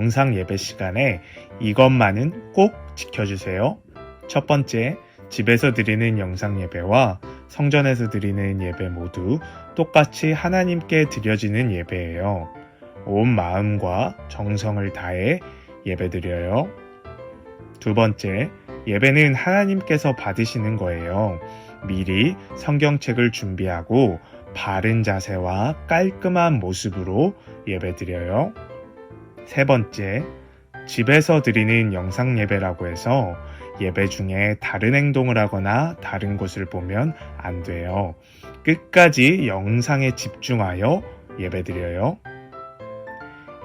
영상 예배 시간에 이것만은 꼭 지켜주세요. 첫 번째, 집에서 드리는 영상 예배와 성전에서 드리는 예배 모두 똑같이 하나님께 드려지는 예배예요. 온 마음과 정성을 다해 예배 드려요. 두 번째, 예배는 하나님께서 받으시는 거예요. 미리 성경책을 준비하고 바른 자세와 깔끔한 모습으로 예배 드려요. 세 번째, 집에서 드리는 영상 예배라고 해서 예배 중에 다른 행동을 하거나 다른 곳을 보면 안 돼요. 끝까지 영상에 집중하여 예배 드려요.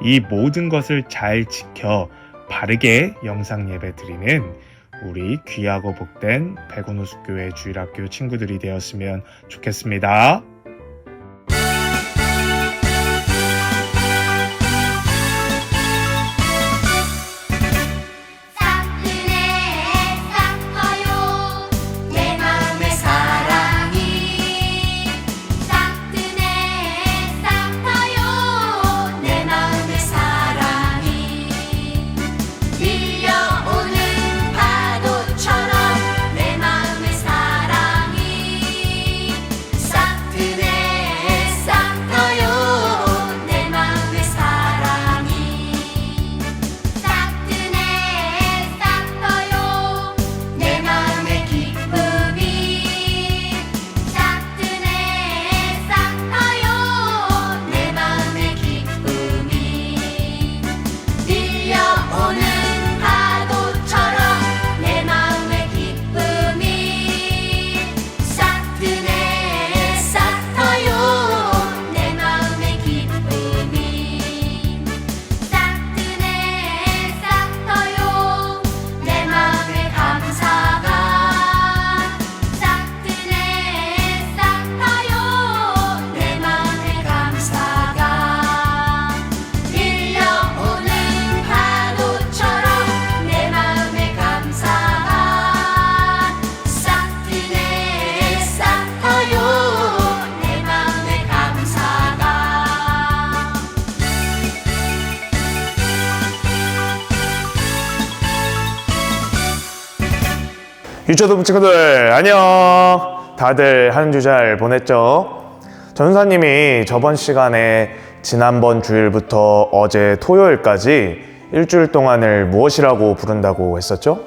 이 모든 것을 잘 지켜 바르게 영상 예배 드리는 우리 귀하고 복된 백운호숙교회 주일학교 친구들이 되었으면 좋겠습니다. 유초등 친구들 안녕 다들 한 주 잘 보냈죠? 전사님이 저번 시간에 지난번 주일부터 어제 토요일까지 일주일 동안을 무엇이라고 부른다고 했었죠?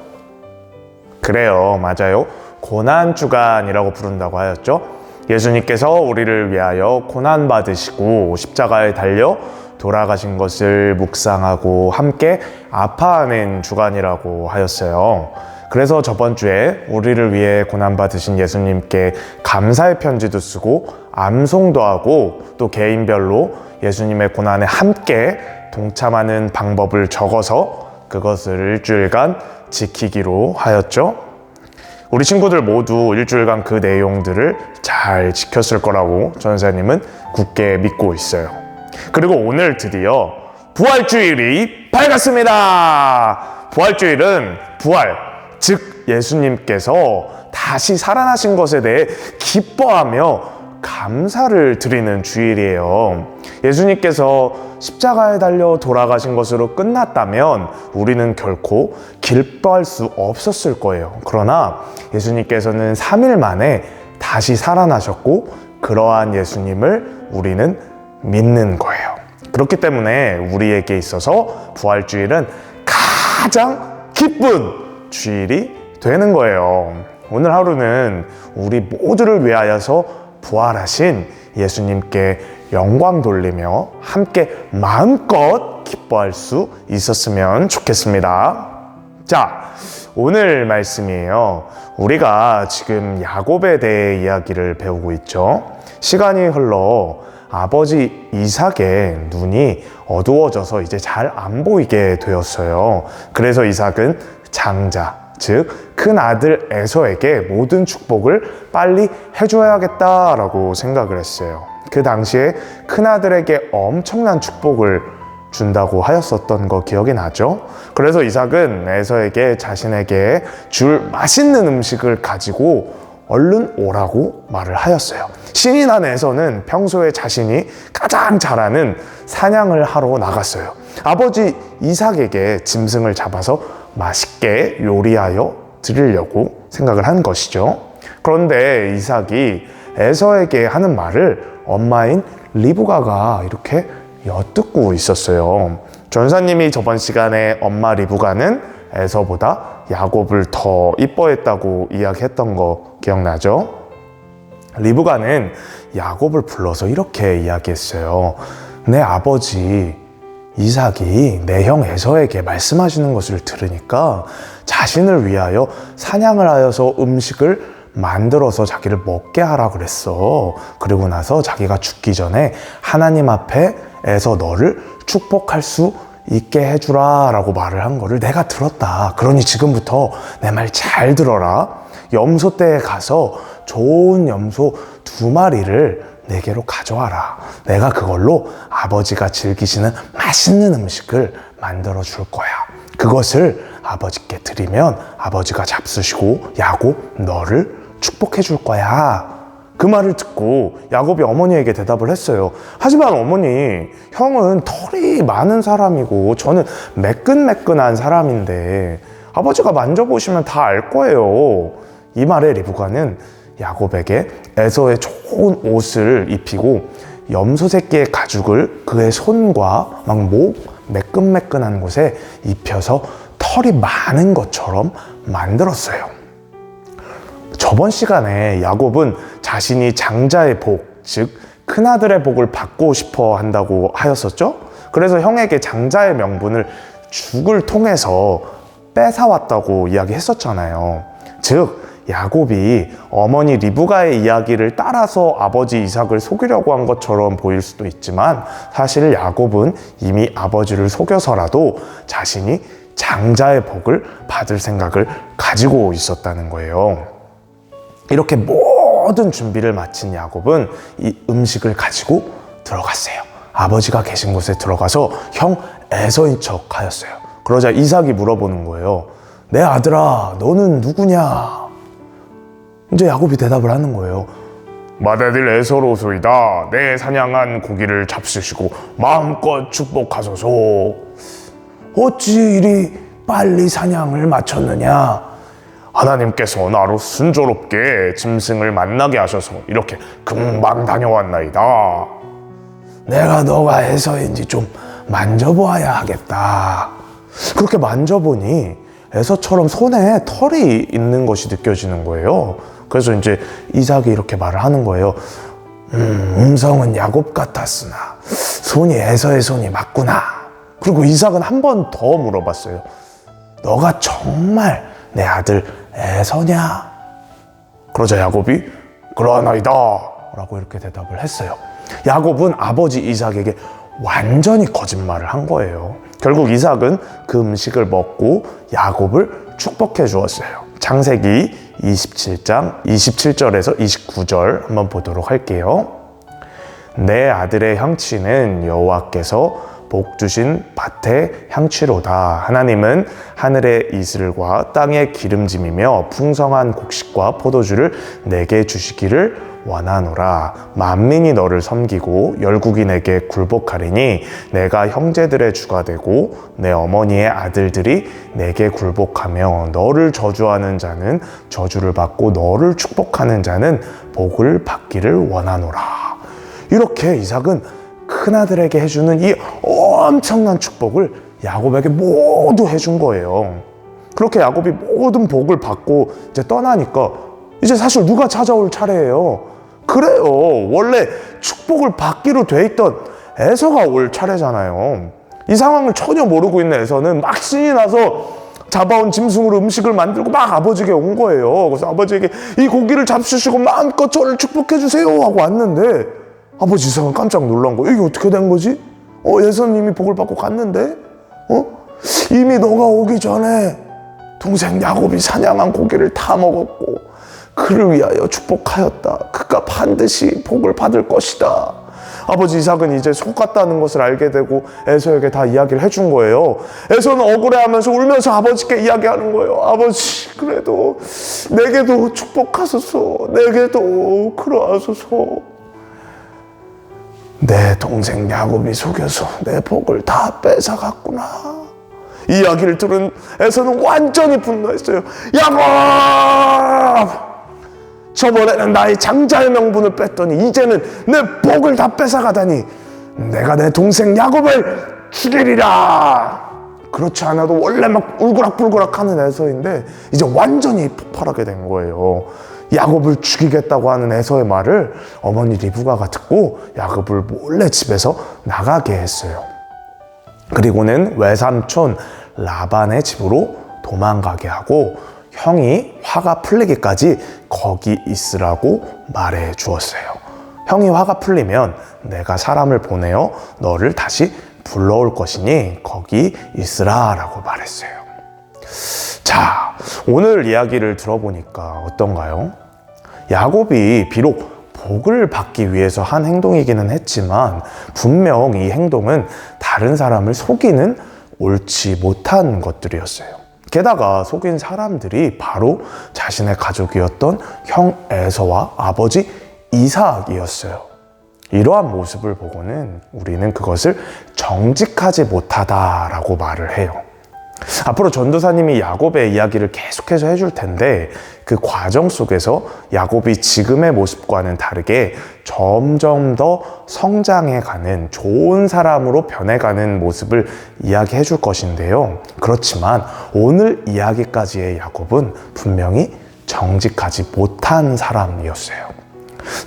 그래요 맞아요 고난주간이라고 부른다고 하였죠 예수님께서 우리를 위하여 고난받으시고 십자가에 달려 돌아가신 것을 묵상하고 함께 아파하는 주간이라고 하였어요 그래서 저번 주에 우리를 위해 고난받으신 예수님께 감사의 편지도 쓰고 암송도 하고 또 개인별로 예수님의 고난에 함께 동참하는 방법을 적어서 그것을 일주일간 지키기로 하였죠. 우리 친구들 모두 일주일간 그 내용들을 잘 지켰을 거라고 전사님은 굳게 믿고 있어요. 그리고 오늘 드디어 부활주일이 밝았습니다. 부활주일은 부활, 즉 예수님께서 다시 살아나신 것에 대해 기뻐하며 감사를 드리는 주일이에요. 예수님께서 십자가에 달려 돌아가신 것으로 끝났다면 우리는 결코 기뻐할 수 없었을 거예요. 그러나 예수님께서는 3일 만에 다시 살아나셨고 그러한 예수님을 우리는 믿는 거예요. 그렇기 때문에 우리에게 있어서 부활주일은 가장 기쁜 주일이 되는 거예요. 오늘 하루는 우리 모두를 위하여서 부활하신 예수님께 영광 돌리며 함께 마음껏 기뻐할 수 있었으면 좋겠습니다. 자, 오늘 말씀이에요. 우리가 지금 야곱에 대해 이야기를 배우고 있죠. 시간이 흘러 아버지 이삭의 눈이 어두워져서 이제 잘 안 보이게 되었어요. 그래서 이삭은 장자, 즉, 큰 아들 에서에게 모든 축복을 빨리 해줘야겠다라고 생각을 했어요. 그 당시에 큰 아들에게 엄청난 축복을 준다고 하였었던 거 기억이 나죠? 그래서 이삭은 에서에게 자신에게 줄 맛있는 음식을 가지고 얼른 오라고 말을 하였어요. 신이 난 에서는 평소에 자신이 가장 잘하는 사냥을 하러 나갔어요. 아버지 이삭에게 짐승을 잡아서 맛있게 요리하여 드리려고 생각을 한 것이죠. 그런데 이삭이 에서에게 하는 말을 엄마인 리브가가 이렇게 엿듣고 있었어요. 전사님이 저번 시간에 엄마 리브가는 에서보다 야곱을 더 이뻐했다고 이야기했던 거 기억나죠? 리브가는 야곱을 불러서 이렇게 이야기했어요. 내 아버지 이삭이 내형 에서에게 말씀하시는 것을 들으니까 자신을 위하여 사냥을 하여서 음식을 만들어서 자기를 먹게 하라 그랬어. 그리고 나서 자기가 죽기 전에 하나님 앞에 에서 너를 축복할 수 있게 해주라 라고 말을 한 거를 내가 들었다. 그러니 지금부터 내 말 잘 들어라. 염소 떼에 가서 좋은 염소 두 마리를 내게로 가져와라. 내가 그걸로 아버지가 즐기시는 맛있는 음식을 만들어 줄 거야. 그것을 아버지께 드리면 아버지가 잡수시고 야곱 너를 축복해 줄 거야. 그 말을 듣고 야곱이 어머니에게 대답을 했어요. 하지만 어머니, 형은 털이 많은 사람이고 저는 매끈매끈한 사람인데 아버지가 만져보시면 다 알 거예요. 이 말에 리브가는 야곱에게 에서의 좋은 옷을 입히고 염소 새끼의 가죽을 그의 손과 막 목 매끈매끈한 곳에 입혀서 털이 많은 것처럼 만들었어요. 저번 시간에 야곱은 자신이 장자의 복, 즉 큰아들의 복을 받고 싶어 한다고 하였었죠? 그래서 형에게 장자의 명분을 죽을 통해서 뺏어왔다고 이야기했었잖아요. 즉 야곱이 어머니 리브가의 이야기를 따라서 아버지 이삭을 속이려고 한 것처럼 보일 수도 있지만 사실 야곱은 이미 아버지를 속여서라도 자신이 장자의 복을 받을 생각을 가지고 있었다는 거예요. 이렇게 모든 준비를 마친 야곱은 이 음식을 가지고 들어갔어요. 아버지가 계신 곳에 들어가서 형 에서인 척 하였어요. 그러자 이삭이 물어보는 거예요. 내 아들아, 너는 누구냐? 이제 야곱이 대답을 하는 거예요. 맏아들 에서로소이다. 내 사냥한 고기를 잡수시고 마음껏 축복하소서. 어찌 이리 빨리 사냥을 마쳤느냐? 하나님께서 나로 순조롭게 짐승을 만나게 하셔서 이렇게 금방 다녀왔나이다. 내가 너가 해서인지 좀 만져보아야 하겠다. 그렇게 만져보니 에서처럼 손에 털이 있는 것이 느껴지는 거예요. 그래서 이제 이삭이 이렇게 말을 하는 거예요. 음, 음성은 야곱 같았으나 손이 에서의 손이 맞구나. 그리고 이삭은 한 번 더 물어봤어요. 너가 정말 내 아들 에서냐? 그러자 야곱이 그러하나이다 라고 이렇게 대답을 했어요. 야곱은 아버지 이삭에게 완전히 거짓말을 한 거예요. 결국 이삭은 그 음식을 먹고 야곱을 축복해 주었어요. 창세기 27장 27절에서 29절 한번 보도록 할게요. 내 아들의 향취는 여호와께서 복 주신 밭의 향취로다. 하나님은 하늘의 이슬과 땅의 기름짐이며 풍성한 곡식과 포도주를 내게 주시기를 원하노라. 만민이 너를 섬기고 열국인에게 굴복하리니 내가 형제들의 주가 되고 내 어머니의 아들들이 내게 굴복하며 너를 저주하는 자는 저주를 받고 너를 축복하는 자는 복을 받기를 원하노라. 이렇게 이삭은 큰아들에게 해주는 이 엄청난 축복을 야곱에게 모두 해준 거예요. 그렇게 야곱이 모든 복을 받고 이제 떠나니까 이제 사실 누가 찾아올 차례예요. 그래요. 원래 축복을 받기로 돼 있던 에서가 올 차례잖아요. 이 상황을 전혀 모르고 있는 에서는 막 신이 나서 잡아온 짐승으로 음식을 만들고 막 아버지에게 온 거예요. 그래서 아버지에게 이 고기를 잡수시고 마음껏 저를 축복해 주세요 하고 왔는데 아버지 이상은 깜짝 놀란 거예요. 이게 어떻게 된 거지? 어, 예선님이 복을 받고 갔는데? 어? 이미 너가 오기 전에 동생 야곱이 사냥한 고기를 다 먹었고 그를 위하여 축복하였다. 그가 반드시 복을 받을 것이다. 아버지 이삭은 이제 속았다는 것을 알게 되고 에서에게 다 이야기를 해준 거예요. 에서는 억울해하면서 울면서 아버지께 이야기하는 거예요. 아버지 그래도 내게도 축복하소서. 내게도 그러하소서. 내 동생 야곱이 속여서 내 복을 다 뺏어갔구나. 이 이야기를 들은 에서는 완전히 분노했어요. 야곱! 저번에는 나의 장자의 명분을 뺐더니 이제는 내 복을 다 뺏어가다니 내가 내 동생 야곱을 죽이리라. 그렇지 않아도 원래 막 울그락불그락 하는 에서인데 이제 완전히 폭발하게 된 거예요. 야곱을 죽이겠다고 하는 에서의 말을 어머니 리브가가 듣고 야곱을 몰래 집에서 나가게 했어요. 그리고는 외삼촌 라반의 집으로 도망가게 하고 형이 화가 풀리기까지 거기 있으라고 말해 주었어요. 형이 화가 풀리면 내가 사람을 보내어 너를 다시 불러올 것이니 거기 있으라 라고 말했어요. 자, 오늘 이야기를 들어보니까 어떤가요? 야곱이 비록 복을 받기 위해서 한 행동이기는 했지만 분명 이 행동은 다른 사람을 속이는 옳지 못한 것들이었어요. 게다가 속인 사람들이 바로 자신의 가족이었던 형 에서와 아버지 이삭이었어요. 이러한 모습을 보고는 우리는 그것을 정직하지 못하다라고 말을 해요. 앞으로 전도사님이 야곱의 이야기를 계속해서 해줄 텐데 그 과정 속에서 야곱이 지금의 모습과는 다르게 점점 더 성장해가는 좋은 사람으로 변해가는 모습을 이야기해 줄 것인데요. 그렇지만 오늘 이야기까지의 야곱은 분명히 정직하지 못한 사람이었어요.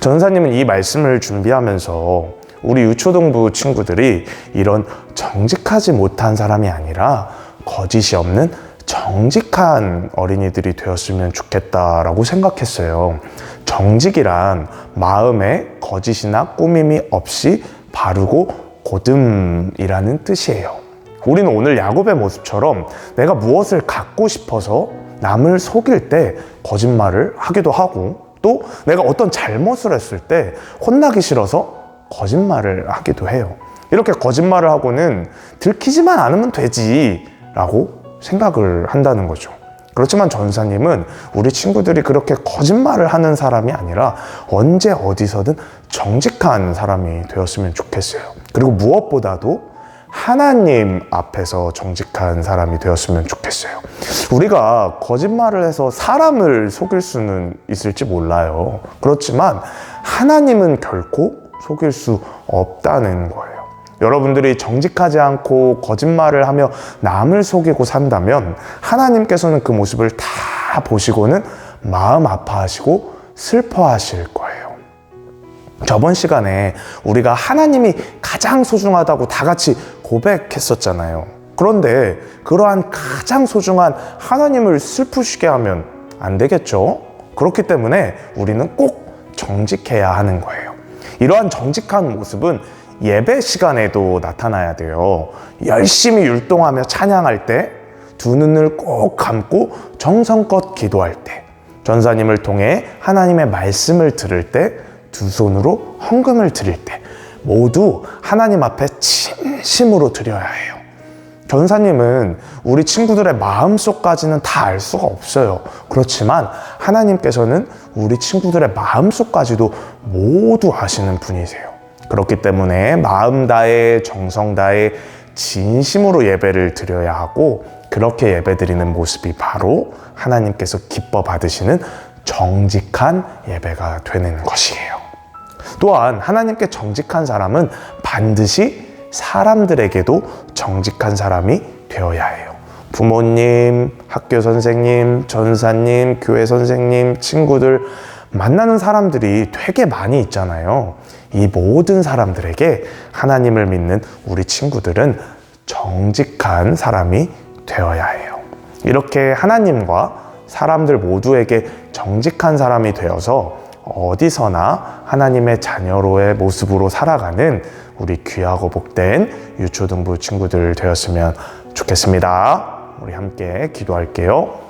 전사님은 이 말씀을 준비하면서 우리 유초동부 친구들이 이런 정직하지 못한 사람이 아니라 거짓이 없는 정직한 어린이들이 되었으면 좋겠다라고 생각했어요. 정직이란 마음에 거짓이나 꾸밈이 없이 바르고 고듬이라는 뜻이에요. 우리는 오늘 야곱의 모습처럼 내가 무엇을 갖고 싶어서 남을 속일 때 거짓말을 하기도 하고 또 내가 어떤 잘못을 했을 때 혼나기 싫어서 거짓말을 하기도 해요. 이렇게 거짓말을 하고는 들키지만 않으면 되지 라고 생각을 한다는 거죠. 그렇지만 전사님은 우리 친구들이 그렇게 거짓말을 하는 사람이 아니라 언제 어디서든 정직한 사람이 되었으면 좋겠어요. 그리고 무엇보다도 하나님 앞에서 정직한 사람이 되었으면 좋겠어요. 우리가 거짓말을 해서 사람을 속일 수는 있을지 몰라요. 그렇지만 하나님은 결코 속일 수 없다는 거예요. 여러분들이 정직하지 않고 거짓말을 하며 남을 속이고 산다면 하나님께서는 그 모습을 다 보시고는 마음 아파하시고 슬퍼하실 거예요. 저번 시간에 우리가 하나님이 가장 소중하다고 다 같이 고백했었잖아요. 그런데 그러한 가장 소중한 하나님을 슬프시게 하면 안 되겠죠? 그렇기 때문에 우리는 꼭 정직해야 하는 거예요. 이러한 정직한 모습은 예배 시간에도 나타나야 돼요. 열심히 율동하며 찬양할 때, 두 눈을 꼭 감고 정성껏 기도할 때, 전사님을 통해 하나님의 말씀을 들을 때, 두 손으로 헌금을 드릴 때, 모두 하나님 앞에 진심으로 드려야 해요. 전사님은 우리 친구들의 마음속까지는 다 알 수가 없어요. 그렇지만 하나님께서는 우리 친구들의 마음속까지도 모두 아시는 분이세요. 그렇기 때문에 마음 다해 정성 다해 진심으로 예배를 드려야 하고 그렇게 예배 드리는 모습이 바로 하나님께서 기뻐 받으시는 정직한 예배가 되는 것이에요. 또한 하나님께 정직한 사람은 반드시 사람들에게도 정직한 사람이 되어야 해요. 부모님, 학교 선생님, 전사님, 교회 선생님, 친구들, 만나는 사람들이 되게 많이 있잖아요. 이 모든 사람들에게 하나님을 믿는 우리 친구들은 정직한 사람이 되어야 해요. 이렇게 하나님과 사람들 모두에게 정직한 사람이 되어서 어디서나 하나님의 자녀로의 모습으로 살아가는 우리 귀하고 복된 유초등부 친구들 되었으면 좋겠습니다. 우리 함께 기도할게요.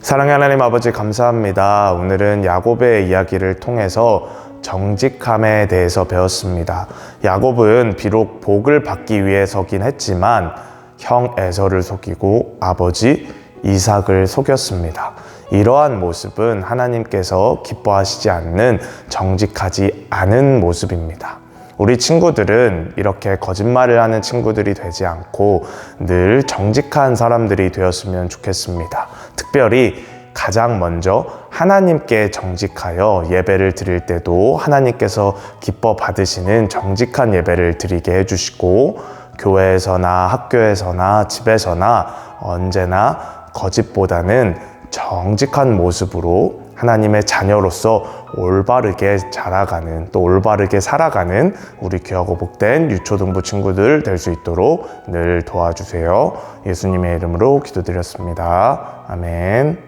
사랑의 하나님 아버지 감사합니다. 오늘은 야곱의 이야기를 통해서 정직함에 대해서 배웠습니다. 야곱은 비록 복을 받기 위해서긴 했지만 형 에서를 속이고 아버지 이삭을 속였습니다. 이러한 모습은 하나님께서 기뻐하시지 않는 정직하지 않은 모습입니다. 우리 친구들은 이렇게 거짓말을 하는 친구들이 되지 않고 늘 정직한 사람들이 되었으면 좋겠습니다. 특별히 가장 먼저 하나님께 정직하여 예배를 드릴 때도 하나님께서 기뻐 받으시는 정직한 예배를 드리게 해주시고 교회에서나 학교에서나 집에서나 언제나 거짓보다는 정직한 모습으로 하나님의 자녀로서 올바르게 자라가는 또 올바르게 살아가는 우리 귀하고 복된 유초등부 친구들 될 수 있도록 늘 도와주세요. 예수님의 이름으로 기도드렸습니다. 아멘.